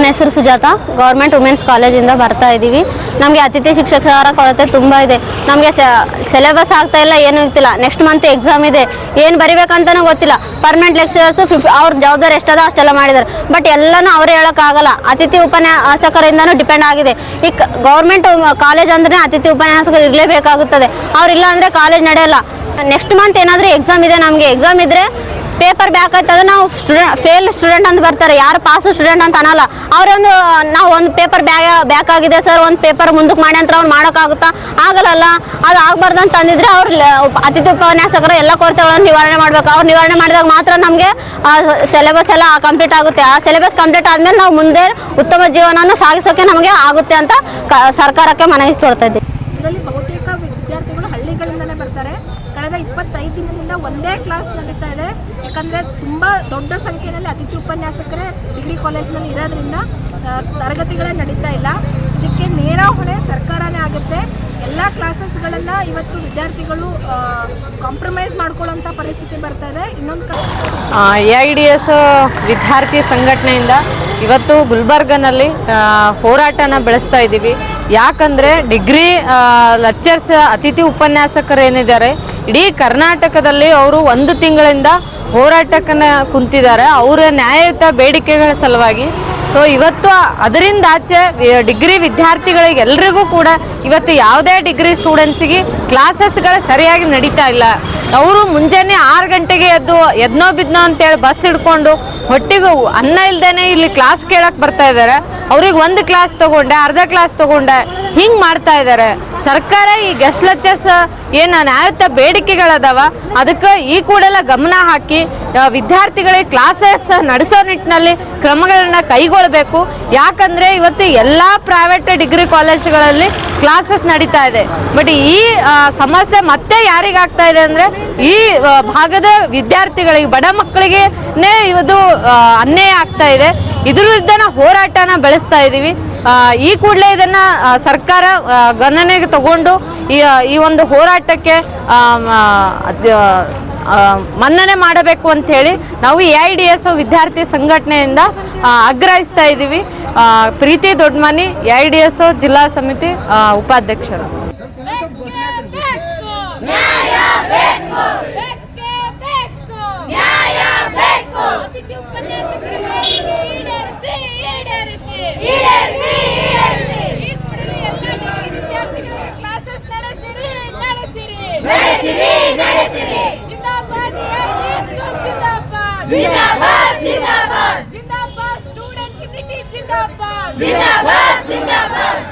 ನನ್ನ ಹೆಸರು Sujata. Government women's ಕಾಲೇಜಿಂದ ಬರ್ತಾ ಇದ್ದೀವಿ. ನಮಗೆ ಅತಿಥಿ ಶಿಕ್ಷಕರ ಕೊರತೆ ತುಂಬ ಇದೆ. ನಮಗೆ ಸಿಲೆಬಸ್ ಆಗ್ತಾ ಇಲ್ಲ, ಏನೂ ಇರ್ತಿಲ್ಲ. ನೆಕ್ಸ್ಟ್ ಮಂತ್ ಎಕ್ಸಾಮ್ ಇದೆ. ಏನು ಬರಿಬೇಕಂತನೂ ಗೊತ್ತಿಲ್ಲ. ಪರ್ಮನೆಂಟ್ ಲೆಕ್ಚರರ್ಸು ಫಿಫ್ ಅವ್ರ ಜವಾಬ್ದಾರಿ ಎಷ್ಟದ ಅಷ್ಟೆಲ್ಲ ಮಾಡಿದ್ದಾರೆ. ಬಟ್ ಎಲ್ಲನೂ ಅವರೇ ಹೇಳೋಕ್ಕಾಗಲ್ಲ. ಅತಿಥಿ ಉಪನ್ಯಾಸಕರಿಂದನೂ ಡಿಪೆಂಡ್ ಆಗಿದೆ. ಈ ಗೌರ್ಮೆಂಟ್ ಕಾಲೇಜ್ ಅಂದ್ರೆ ಅತಿಥಿ ಉಪನ್ಯಾಸಕರು ಇರಲೇಬೇಕಾಗುತ್ತದೆ. ಅವ್ರಿಲ್ಲ ಅಂದರೆ ಕಾಲೇಜ್ ನಡೆಯಲ್ಲ. ನೆಕ್ಸ್ಟ್ ಮಂತ್ ಏನಾದರೂ ಎಕ್ಸಾಮ್ ಇದೆ ನಮಗೆ. ಎಕ್ಸಾಮ್ ಇದ್ದರೆ ಪೇಪರ್ ಬ್ಯಾಕ್ ಆಯ್ತದ ನಾವು ಸ್ಟೂಡೆಂಟ್ ಫೇಲ್ ಸ್ಟೂಡೆಂಟ್ ಅಂತ ಬರ್ತಾರೆ. ಯಾರು ಪಾಸ್ ಸ್ಟೂಡೆಂಟ್ ಅಂತ ಅನ್ನಲ್ಲ. ಅವರೊಂದು ನಾವು ಒಂದು ಪೇಪರ್ ಬ್ಯಾಗ್, ಬ್ಯಾಕ್ ಆಗಿದೆ ಸರ್ ಒಂದು ಪೇಪರ್ ಮುಂದಕ್ಕೆ ಮಾಡಿ ಅಂತ ಅವ್ರು ಮಾಡೋಕ್ಕಾಗುತ್ತಾ? ಆಗಲ್ಲ ಅದು ಆಗ್ಬಾರ್ದು ಅಂತ ಅಂದಿದ್ರೆ ಅವ್ರು ಅತಿಥಿ ಉಪನ್ಯಾಸಕರು ಎಲ್ಲ ಕೊರತೆಗಳನ್ನು ನಿವಾರಣೆ ಮಾಡ್ಬೇಕು. ಅವ್ರು ನಿವಾರಣೆ ಮಾಡಿದಾಗ ಮಾತ್ರ ನಮಗೆ ಸಿಲೆಬಸ್ ಎಲ್ಲ ಕಂಪ್ಲೀಟ್ ಆಗುತ್ತೆ. ಆ ಸಿಲೆಬಸ್ ಕಂಪ್ಲೀಟ್ ಆದಮೇಲೆ ನಾವು ಮುಂದೆ ಉತ್ತಮ ಜೀವನವನ್ನು ಸಾಗಿಸೋಕೆ ನಮಗೆ ಆಗುತ್ತೆ ಅಂತ ಸರ್ಕಾರಕ್ಕೆ ಮನವಿ ಕೊಡ್ತಾ ಇದ್ದೀವಿ. ಹಳ್ಳಿಗಳಿಂದಲೇ ಬರ್ತಾರೆ. ಕಳೆದ ಇಪ್ಪತ್ತೈದು ದಿನದಿಂದ ಒಂದೇ ಕ್ಲಾಸ್ ನಡೀತಾ ಇದೆ. ಯಾಕಂದರೆ ತುಂಬ ದೊಡ್ಡ ಸಂಖ್ಯೆಯಲ್ಲಿ ಅತಿಥಿ ಉಪನ್ಯಾಸಕರೇ ಡಿಗ್ರಿ ಕಾಲೇಜ್ನಲ್ಲಿ ಇರೋದ್ರಿಂದ ತರಗತಿಗಳೇ ನಡೀತಾ ಇಲ್ಲ. ಇದಕ್ಕೆ ನೇರ ಹೊಣೆ ಸರ್ಕಾರನೇ ಆಗುತ್ತೆ. ಎಲ್ಲ ಕ್ಲಾಸಸ್ಗಳನ್ನು ಇವತ್ತು ವಿದ್ಯಾರ್ಥಿಗಳು ಕಾಂಪ್ರಮೈಸ್ ಮಾಡ್ಕೊಳ್ಳೋಂಥ ಪರಿಸ್ಥಿತಿ ಬರ್ತಾ ಇದೆ. ಇನ್ನೊಂದು ಎ ಐ ಡಿ ಎಸ್ ವಿದ್ಯಾರ್ಥಿ ಸಂಘಟನೆಯಿಂದ ಇವತ್ತು ಗುಲ್ಬರ್ಗನಲ್ಲಿ ಹೋರಾಟನ ಬೆಳೆಸ್ತಾ ಇದ್ದೀವಿ. ಯಾಕಂದರೆ ಡಿಗ್ರಿ ಲೆಕ್ಚರ್ಸ್, ಅತಿಥಿ ಉಪನ್ಯಾಸಕರು ಏನಿದ್ದಾರೆ, ಇಡೀ ಕರ್ನಾಟಕದಲ್ಲಿ ಅವರು ಒಂದು ತಿಂಗಳಿಂದ ಹೋರಾಟಕ್ಕನ್ನ ಕುಂತಿದ್ದಾರೆ. ಅವರ ನ್ಯಾಯಯುತ ಬೇಡಿಕೆಗಳ ಸಲುವಾಗಿ ಸೊ ಇವತ್ತು ಅದರಿಂದ ಆಚೆ ಡಿಗ್ರಿ ವಿದ್ಯಾರ್ಥಿಗಳಿಗೆ ಎಲ್ರಿಗೂ ಕೂಡ ಇವತ್ತು ಯಾವುದೇ ಡಿಗ್ರಿ ಸ್ಟೂಡೆಂಟ್ಸಿಗೆ ಕ್ಲಾಸಸ್ಗಳು ಸರಿಯಾಗಿ ನಡೀತಾ ಇಲ್ಲ. ಅವರು ಮುಂಜಾನೆ ಆರು ಗಂಟೆಗೆ ಎದ್ದು ಎದ್ನೋ ಬಿದ್ನೋ ಅಂತೇಳಿ ಬಸ್ ಹಿಡ್ಕೊಂಡು ಹೊಟ್ಟಿಗೆ ಅನ್ನ ಇಲ್ದೇನೆ ಇಲ್ಲಿ ಕ್ಲಾಸ್ ಕೇಳಕ್ಕೆ ಬರ್ತಾ ಇದ್ದಾರೆ. ಅವ್ರಿಗೆ ಒಂದು ಕ್ಲಾಸ್ ತೊಗೊಂಡೆ, ಅರ್ಧ ಕ್ಲಾಸ್ ತಗೊಂಡೆ, ಹಿಂಗೆ ಮಾಡ್ತಾ ಇದ್ದಾರೆ. ಸರ್ಕಾರ ಈ ಗೆಸ್ಟ್ ಲೆಕ್ಚರ್ಸ್ ಏನು ನ್ಯಾಯಯುತ ಬೇಡಿಕೆಗಳದಾವ, ಅದಕ್ಕೆ ಈ ಕೂಡೆಲ್ಲ ಗಮನ ಹಾಕಿ ವಿದ್ಯಾರ್ಥಿಗಳಿಗೆ ಕ್ಲಾಸಸ್ ನಡೆಸೋ ನಿಟ್ಟಿನಲ್ಲಿ ಕ್ರಮಗಳನ್ನು ಕೈಗೊಳ್ಳಬೇಕು ಯಾಕಂದ್ರೆ ಇವತ್ತು ಎಲ್ಲ ಪ್ರೈವೇಟ್ ಡಿಗ್ರಿ ಕಾಲೇಜುಗಳಲ್ಲಿ ಕ್ಲಾಸಸ್ ನಡೀತಾ ಇದೆ. ಬಟ್ ಈ ಸಮಸ್ಯೆ ಮತ್ತೆ ಯಾರಿಗಾಗ್ತಾ ಇದೆ ಅಂದ್ರೆ, ಈ ಭಾಗದ ವಿದ್ಯಾರ್ಥಿಗಳಿಗೆ, ಬಡ ಮಕ್ಕಳಿಗೆ ಇದು ಅನ್ಯಾಯ ಆಗ್ತಾ ಇದೆ. ಇದ್ರ ವಿರುದ್ಧ ಹೋರಾಟನ ಬೆಳೆಸ್ತಾ ಇದ್ದೀವಿ ಈ ಕೂಡಲೇ ಇದನ್ನ ಸರ್ಕಾರ ಗಣನೆಗೆ ತಗೊಂಡು ಈ ಒಂದು ಹೋರಾಟಕ್ಕೆ ಮನ್ನಣೆ ಮಾಡಬೇಕು ಅಂತ ಹೇಳಿ ನಾವು ಎ ಐ ಡಿ ಎಸ್ ವಿದ್ಯಾರ್ಥಿ ಸಂಘಟನೆಯಿಂದ ಆಗ್ರಹಿಸ್ತಾ ಇದ್ದೀವಿ. Preeti Doddamani A I D S ಜಿಲ್ಲಾ ಸಮಿತಿ ಉಪಾಧ್ಯಕ್ಷರು. ಬೇಕೇ! ಈಡೇರಿಸಿ. ಈಡೇರಿಸಿ ಈ ಕೂಡಲೇ ಎಲ್ಲ ಡಿಗ್ರಿ ವಿದ್ಯಾರ್ಥಿಗಳಿಗೆ ಕ್ಲಾಸಸ್ ನಡೆಸಿರಿ ನಡೆಸಿರಿ. ನಡೆಸಿರಿ ನಡೆಸಿರಿ. ಜಿಂದಾಬಾದ್ ಎಐಡಿಎಸ್ ಜಿಂದಾಬಾದ್. ಜಿಂದಾಬಾದ್ ಜಿಂದಾಬಾದ್. ಜಿಂದಾಬಾದ್ ಸ್ಟೂಡೆಂಟ್ ಯೂನಿಟಿ ಜಿಂದಾಬಾದ್. ಜಿಂದಾಬಾದ್ ಜಿಂದಾಬಾದ್.